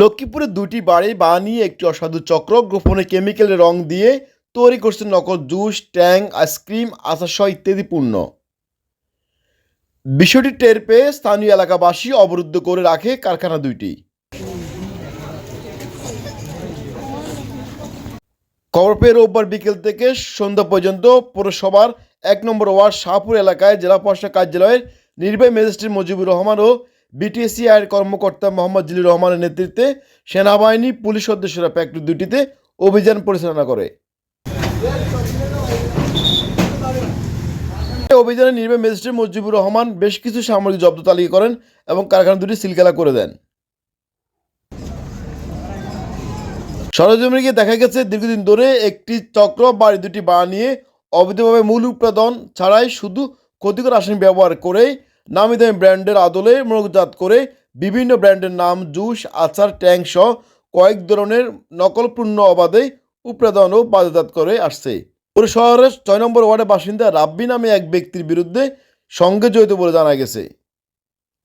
লক্ষ্মীপুরে দুটি বাড়ি বানিয়ে একটি অসাধু চক্র, গোপনে কেমিক্যালের রং দিয়ে তৈরি করছে নকল জুস, ট্যাং, আইসক্রিম, আচারসহ ইত্যাদি পূর্ণ বিষয়টি টের পেয়ে স্থানীয় এলাকাবাসী অবরুদ্ধ করে রাখে কারখানা দুইটি। খবর পেয়ে রোববার বিকেল থেকে সন্ধ্যা পর্যন্ত পৌরসভার এক নম্বর ওয়ার্ড শাহপুর এলাকায় জেলা প্রশাসক কার্যালয়ের নির্বাহী ম্যাজিস্ট্রেট মুজিবুর রহমান ও বিটিএসসি আয়ের কর্মকর্তা মোহাম্মদ জিলুর রহমানের নেতৃত্বে সেনাবাহিনী পুলিশ সদস্যরা ফ্যাক্টরি দুটিতে অভিযান পরিচালনা করে। অভিযানে নির্বাহী ম্যাজিস্ট্রেট মুজিবুর রহমান বেশ কিছু সামরিক জব্দ তালিকা করেন এবং কারখানা দুটি সিলগালা করে দেন। সরজমিনে গিয়ে দেখা গেছে, দীর্ঘদিন ধরে একটি চক্র বাড়ি দুটি বানিয়ে অবৈধভাবে মূল উৎপাদন ছাড়াই শুধু ক্ষতিকর রাসায়নিক ব্যবহার করে নামি দামি ব্র্যান্ডের আদলে মনোজাত করে বিভিন্ন ব্র্যান্ডের নাম, জুস, আচার ট্যাঙ্ক সহ কয়েক ধরনের নকল পণ্য অবাধে উৎপাদন ও বাজারজাত করে আসছে। পুরো শহরের ছয় নম্বর ওয়ার্ডের বাসিন্দা রাব্বি নামে এক ব্যক্তির বিরুদ্ধে সঙ্গে জড়িত বলে জানা গেছে।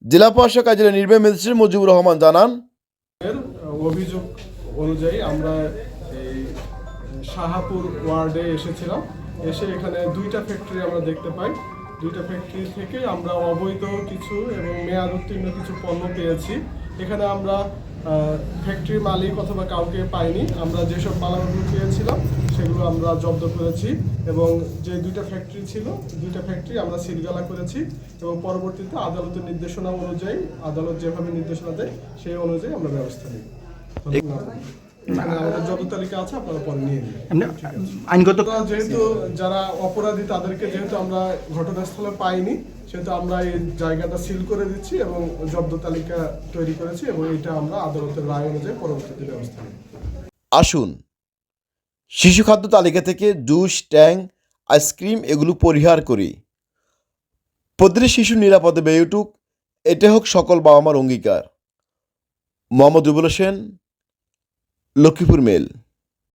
জেলা প্রশাসক কার্যালয়ের নির্বাহী ম্যাজিস্ট্রেট মুজিবুর রহমান জানান অভিযোগ অনুযায়ী আমরা এই শাহাপুর ওয়ার্ডে এসেছিলাম। এসে এখানে দুইটা ফ্যাক্টরি আমরা দেখতে পাই। দুইটা ফ্যাক্টরি থেকে আমরা অবৈধ কিছু এবং মেয়াদ উত্তীর্ণ কিছু পণ্য পেয়েছি। এখানে আমরা ফ্যাক্টরি মালিক অথবা কাউকে পাইনি, আমরা যেসব মালামালগুলো পেয়েছিলাম সেগুলো আমরা জব্দ করেছি এবং যে দুইটা ফ্যাক্টরি ছিল, দুইটা ফ্যাক্টরি আমরা সিলগালা করেছি এবং পরবর্তীতে আদালতের নির্দেশনা অনুযায়ী, আদালত যেভাবে নির্দেশনা দেয়, সেই অনুযায়ী আমরা ব্যবস্থা নিই। এখানে আমাদের যত তালিকা আছে আপনারা পরে নিয়ে নিন। আইনগত যেহেতু যারা অপরাধী তাদেরকে যেহেতু আমরা ঘটনাস্থলে পাইনি সেহেতু আমরা এই জায়গাটা সিল করে দিচ্ছি এবং জব্দ তালিকা তৈরি করেছি এবং এটা আমরা আদালতের রায় অনুযায়ী পরবর্তীতে ব্যবস্থা নিই আসুন। শিশু খাদ্য তালিকা থেকে জুস ট্যাং আইসক্রিম এগুলো পরিহার করি। প্রতিটি শিশু নিরাপদে বেড়ে উঠুক। এটা হোক সকল বাবা মার অঙ্গীকার। মোহাম্মদ রুবুল হোসেন লক্ষ্মীপুর মেল।